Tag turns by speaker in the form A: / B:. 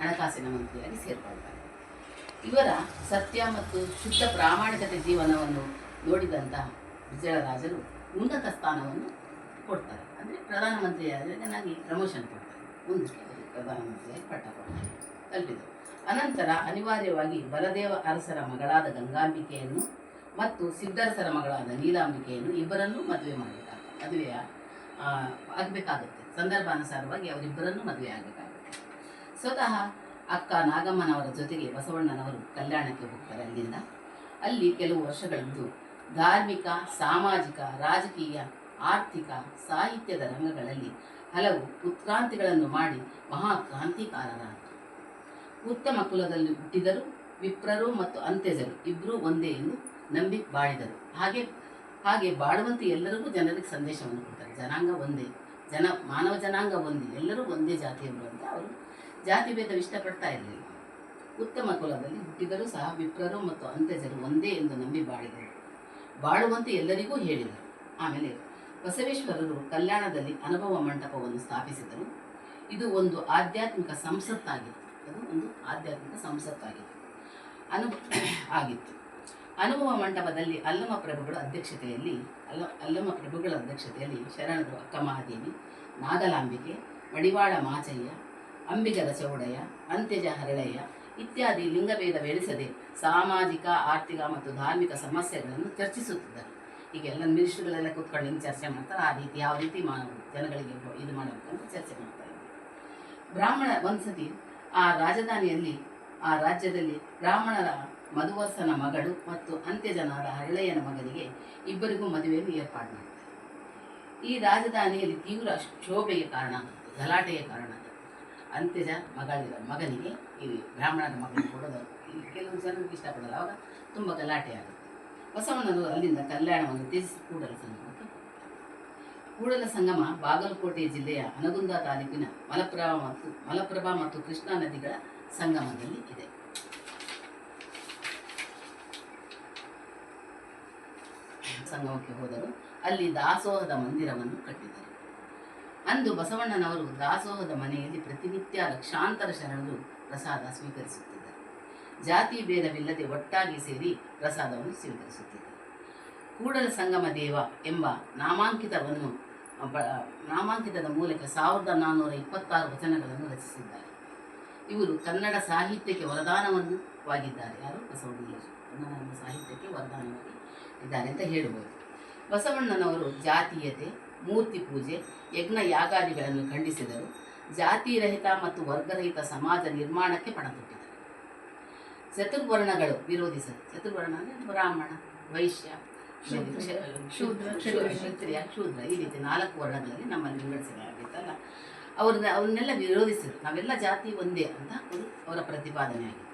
A: ಹಣಕಾಸಿನ ಮಂತ್ರಿಯಾಗಿ ಸೇರ್ಕೊಳ್ತಾರೆ. ಇವರ ಸತ್ಯ ಮತ್ತು ಶುದ್ಧ ಪ್ರಾಮಾಣಿಕತೆ ಜೀವನವನ್ನು ನೋಡಿದಂತಹ ವಿಜಯರಾಜರು ಉನ್ನತ ಸ್ಥಾನವನ್ನು ಕೊಡ್ತಾರೆ. ಅಂದರೆ ಪ್ರಧಾನಮಂತ್ರಿಯಾಗಿ ಪ್ರಮೋಷನ್ ಕೊಡ್ತಾರೆ. ಮುಂದಕ್ಕೆ ಪ್ರಧಾನಮಂತ್ರಿಯಾಗಿ ಪಟ್ಟ ಕೊಡ್ತಾರೆ ತಲುಪಿದರು ಅನಂತರ ಅನಿವಾರ್ಯವಾಗಿ ಬಲದೇವ ಅರಸರ ಮಗಳಾದ ಗಂಗಾಂಬಿಕೆಯನ್ನು ಮತ್ತು ಸಿದ್ಧರಸರ ಮಗಳಾದ ನೀಲಾಂಬಿಕೆಯನ್ನು ಇಬ್ಬರನ್ನೂ ಮದುವೆ ಮಾಡಿದ್ದಾರೆ ಮದುವೆಯ ಆಗಬೇಕಾಗುತ್ತೆ. ಸಂದರ್ಭಾನುಸಾರವಾಗಿ ಅವರಿಬ್ಬರನ್ನೂ ಮದುವೆ ಆಗಬೇಕಾಗುತ್ತೆ ಸ್ವತಃ ಅಕ್ಕ ನಾಗಮ್ಮನವರ ಜೊತೆಗೆ ಬಸವಣ್ಣನವರು ಕಲ್ಯಾಣಕ್ಕೆ ಹೋಗ್ತಾರೆ ಅಲ್ಲಿಂದ. ಅಲ್ಲಿ ಕೆಲವು ವರ್ಷಗಳಿದ್ದು ಧಾರ್ಮಿಕ, ಸಾಮಾಜಿಕ, ರಾಜಕೀಯ, ಆರ್ಥಿಕ, ಸಾಹಿತ್ಯದ ರಂಗಗಳಲ್ಲಿ ಹಲವು ಉತ್ಕ್ರಾಂತಿಗಳನ್ನು ಮಾಡಿ ಮಹಾ ಕ್ರಾಂತಿಕಾರರಾದರು ಉತ್ತಮ ಕುಲದಲ್ಲಿ ಹುಟ್ಟಿದರು, ವಿಪ್ರರು ಮತ್ತು ಅಂತ್ಯಜರು ಇಬ್ಬರೂ ಒಂದೇ ಎಂದು ನಂಬಿ ಬಾಳಿದರು. ಹಾಗೆ ಹಾಗೆ ಬಾಳುವಂತೆ ಎಲ್ಲರಿಗೂ ಜನರಿಗೆ ಸಂದೇಶವನ್ನು ಕೊಡ್ತಾರೆ ಜನಾಂಗ ಒಂದೇ, ಜನ, ಮಾನವ ಜನಾಂಗ ಒಂದೇ, ಎಲ್ಲರೂ ಒಂದೇ ಜಾತಿಯವರು ಅಂತ ಅವರು ಜಾತಿ ಭೇದ ಇಷ್ಟಪಡ್ತಾ ಇರಲಿಲ್ಲ. ಉತ್ತಮ ಕುಲದಲ್ಲಿ ಹುಟ್ಟಿದರೂ ಸಹ ವಿಪ್ರರು ಮತ್ತು ಅಂತ್ಯಜರು ಒಂದೇ ಎಂದು ನಂಬಿ ಬಾಳಿದರು. ಬಾಳುವಂತೆ ಎಲ್ಲರಿಗೂ ಹೇಳಿದರು. ಆಮೇಲೆ ಬಸವೇಶ್ವರರು ಕಲ್ಯಾಣದಲ್ಲಿ ಅನುಭವ ಮಂಟಪವನ್ನು ಸ್ಥಾಪಿಸಿದರು. ಇದು ಒಂದು ಆಧ್ಯಾತ್ಮಿಕ ಸಂಸತ್ತಾಗಿತ್ತು ಅದು ಒಂದು ಆಧ್ಯಾತ್ಮಿಕ ಸಂಸತ್ತಾಗಿತ್ತು ಅನು ಆಗಿತ್ತು. ಅನುಭವ ಮಂಟಪದಲ್ಲಿ ಅಲ್ಲಮ ಪ್ರಭುಗಳ ಅಧ್ಯಕ್ಷತೆಯಲ್ಲಿ ಅಲ್ಲ ಅಲ್ಲಮ ಪ್ರಭುಗಳ ಅಧ್ಯಕ್ಷತೆಯಲ್ಲಿ ಶರಣರು ಅಕ್ಕಮಹಾದೇವಿ, ನಾಗಲಾಂಬಿಕೆ, ಮಡಿವಾಳ ಮಾಚಯ್ಯ ಅಂಬಿಗರ ಚೌಡಯ್ಯ ಅಂತ್ಯಜ ಹರಳಯ್ಯ ಇತ್ಯಾದಿ ಲಿಂಗಭೇದವೆಳಿಸದೆ ಸಾಮಾಜಿಕ, ಆರ್ಥಿಕ ಮತ್ತು ಧಾರ್ಮಿಕ ಸಮಸ್ಯೆಗಳನ್ನು ಚರ್ಚಿಸುತ್ತಿದ್ದರು. ಈಗ ಎಲ್ಲ ಮಿನಿಸ್ಟ್ರುಗಳೆಲ್ಲ ಕೂತ್ಕೊಂಡು ಹಿಂಗೆ ಚರ್ಚೆ ಮಾಡ್ತಾರೆ? ಆ ರೀತಿ, ಯಾವ ರೀತಿ ಮಾ ಜನಗಳಿಗೆ ಇದು ಮಾಡಬೇಕಂತ ಚರ್ಚೆ ಮಾಡ್ತಾರೆ ಬ್ರಾಹ್ಮಣ ಒಂದ್ಸತಿ ಆ ರಾಜಧಾನಿಯಲ್ಲಿ, ಆ ರಾಜ್ಯದಲ್ಲಿ ಬ್ರಾಹ್ಮಣರ ಮಧುವರ್ಸನ ಮಗಳು ಮತ್ತು ಅಂತ್ಯಜನಾದ ಹರಳೆಯನ ಮಗನಿಗೆ ಇಬ್ಬರಿಗೂ ಮದುವೆಯನ್ನು ಏರ್ಪಾಡು ಮಾಡ್ತಾರೆ ಈ ರಾಜಧಾನಿಯಲ್ಲಿ ತೀವ್ರ ಕ್ಷೋಭೆಗೆ ಕಾರಣ, ಗಲಾಟೆಗೆ ಕಾರಣ ಅಂತ್ಯಜ ಮಗಳ ಮಗನಿಗೆ ಈ ಬ್ರಾಹ್ಮಣರ ಮಗನಿಗೆ ಕೊಡೋದು ಇಲ್ಲಿ ಕೆಲವು ಜನರಿಗೆ ಇಷ್ಟಪಡಲ್ಲ. ಆವಾಗ ತುಂಬ ಗಲಾಟೆ ಆಗುತ್ತೆ. ಬಸವಣ್ಣನವರು ಅಲ್ಲಿಂದ ಕಲ್ಯಾಣವನ್ನು ತ್ಯಜಿಸಿ ಕೂಡಲ ಸಂಗಮಕ್ಕೆ ಕೂಡಲ ಸಂಗಮ ಬಾಗಲಕೋಟೆ ಜಿಲ್ಲೆಯ ಅನಗುಂದ ತಾಲೂಕಿನ ಮಲಪ್ರಭಾ ಮತ್ತು ಮಲಪ್ರಭಾ ಮತ್ತು ಕೃಷ್ಣಾ ನದಿಗಳ ಸಂಗಮದಲ್ಲಿ ಇದೆ. ಸಂಗಮಕ್ಕೆ ಹೋದರು. ಅಲ್ಲಿ ದಾಸೋಹದ ಮಂದಿರವನ್ನು ಕಟ್ಟಿದರು. ಅಂದು ಬಸವಣ್ಣನವರು ದಾಸೋಹದ ಮನೆಯಲ್ಲಿ ಪ್ರತಿನಿತ್ಯ ಲಕ್ಷಾಂತರ ಶರಣರು ಪ್ರಸಾದ ಸ್ವೀಕರಿಸುತ್ತಿದ್ದರು. ಜಾತಿ ಭೇದವಿಲ್ಲದೆ ಒಟ್ಟಾಗಿ ಸೇರಿ ಪ್ರಸಾದವನ್ನು ಸ್ವೀಕರಿಸುತ್ತಿದ್ದರು. ಕೂಡಲ ಸಂಗಮ ದೇವ ಎಂಬ ನಾಮಾಂಕಿತವನ್ನು ನಾಮಾಂಕಿತದ ಮೂಲಕ ಸಾವಿರದ ನಾನ್ನೂರ ಇಪ್ಪತ್ತಾರು ವಚನಗಳನ್ನು ರಚಿಸಿದ್ದಾರೆ. ಇವರು ಕನ್ನಡ ಸಾಹಿತ್ಯಕ್ಕೆ ವರದಾನವನ್ನು ವಾಗಿದ್ದಾರೆ ಯಾರು? ಬಸವಣ್ಣನವರು. ಕನ್ನಡ ಸಾಹಿತ್ಯಕ್ಕೆ ವರದಾನವಾಗಿ ಇದ್ದಾರೆ ಅಂತ ಹೇಳಬಹುದು. ಬಸವಣ್ಣನವರು ಜಾತೀಯತೆ ಮೂರ್ತಿ ಪೂಜೆ ಯಜ್ಞ ಯಾಗಾದಿಗಳನ್ನು ಖಂಡಿಸಿದರು. ಜಾತಿ ರಹಿತ ಮತ್ತು ವರ್ಗರಹಿತ ಸಮಾಜ ನಿರ್ಮಾಣಕ್ಕೆ ಪಣತೊಟ್ಟಿದರು. ಚತುರ್ವರ್ಣಗಳು ವಿರೋಧಿಸಲು ಚತುರ್ವರ್ಣ ಅಂದರೆ ಬ್ರಾಹ್ಮಣ ವೈಶ್ಯ ಶೂದ್ರ ಕ್ಷತ್ರಿಯ ಶೂದ್ರ. ಈ ರೀತಿ ನಾಲ್ಕು ವರ್ಣಗಳಲ್ಲಿ ನಮ್ಮಲ್ಲಿ ವಿಂಗಡಿಸಲಾಗಿತ್ತಲ್ಲ ಅವ್ರನ್ನ ಅವನ್ನೆಲ್ಲ ವಿರೋಧಿಸಿದರು. ನಾವೆಲ್ಲ ಜಾತಿ ಒಂದೇ ಅಂತ ಅವರು ಅವರ ಪ್ರತಿಪಾದನೆ ಆಗಿತ್ತು